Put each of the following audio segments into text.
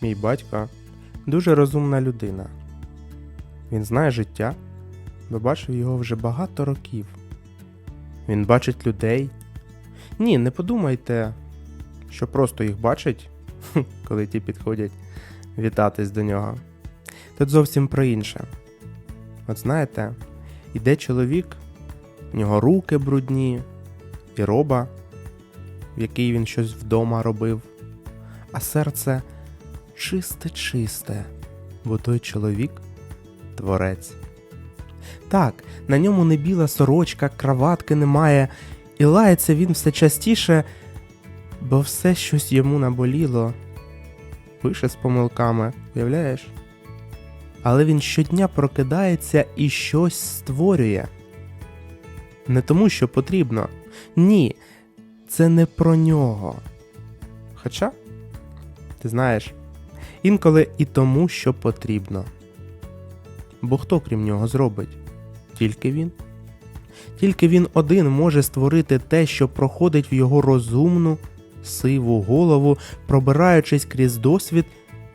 Мій батько дуже розумна людина. Він знає життя, бо бачив його вже багато років. Він бачить людей. Ні, не подумайте, що просто їх бачить, коли ті підходять вітатись до нього. Тут зовсім про інше. От знаєте, іде чоловік, в нього руки брудні, і роба, в якій він щось вдома робив, а серце чисте-чисте, бо той чоловік творець. Так, на ньому не біла сорочка, краватки немає, і лається він все частіше, бо все щось йому наболіло. Пише з помилками, уявляєш? Але він щодня прокидається і щось створює. Не тому, що потрібно. Ні, це не про нього. Хоча, ти знаєш, інколи і тому, що потрібно. Бо хто крім нього зробить? Тільки він. Тільки він один може створити те, що проходить в його розумну, сиву голову, пробираючись крізь досвід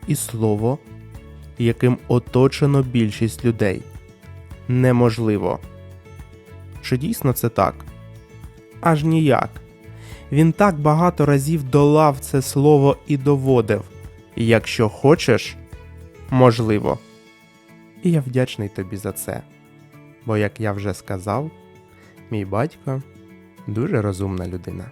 і слово, яким оточено більшість людей. Неможливо. Чи дійсно це так? Аж ніяк. Він так багато разів долав це слово і доводив. Якщо хочеш, можливо. І я вдячний тобі за це. Бо, як я вже сказав, мій батько дуже розумна людина.